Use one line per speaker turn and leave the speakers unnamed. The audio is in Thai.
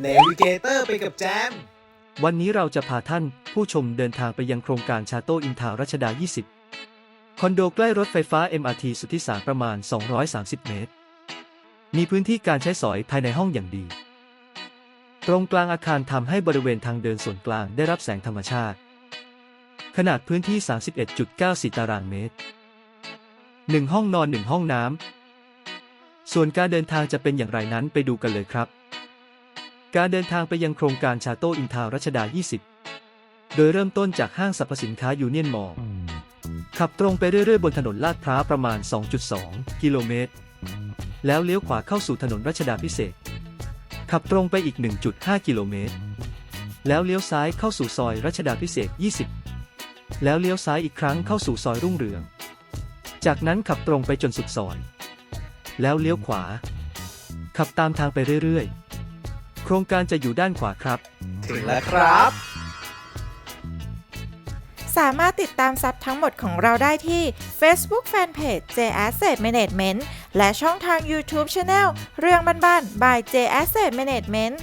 เนวิเกเตอร์ไปกับแจม
วันนี้เราจะพาท่านผู้ชมเดินทางไปยังโครงการชาโตอินทารัชดา 20 คอนโดใกล้รถไฟฟ้า MRT สุทธิสารประมาณ 230 เมตร มีพื้นที่การใช้สอยภายในห้องอย่างดี ตรงกลางอาคารทำให้บริเวณทางเดินส่วนกลางได้รับแสงธรรมชาติ ขนาดพื้นที่ 31.94 ตารางเมตร 1 ห้องนอน 1 ห้องน้ำ ส่วนการเดินทางจะเป็นอย่างไรนั้นไปดูกันเลยครับ การเดินทางไปยังโครงการชาโตอินทาวรัชดา 20 โดยเริ่มต้นจากห้างสรรพสินค้ายูเนียนมอลล์ขับตรงไปเรื่อยๆ บนถนนลาดพร้าวประมาณ 2.2 กิโลเมตร แล้วเลี้ยวขวาเข้าสู่ถนนรัชดาพิเศษ ขับตรงไปอีก 1.5 กิโลเมตร แล้วเลี้ยวซ้ายเข้าสู่ซอยรัชดาพิเศษ 20 แล้วเลี้ยวซ้ายอีกครั้งเข้าสู่ซอยรุ่งเรือง จากนั้นขับตรงไปจนสุดซอย แล้วเลี้ยวขวา ขับตามทางไปเรื่อยๆ โครงการจะอยู่ด้านขวาครับ
ถึงแล้วครับ
สามารถติดตามซับทั้งหมดของเราได้ที่ Facebook Fanpage J Asset Management และช่องทาง YouTube Channel เรื่องบ้านๆ by J Asset Management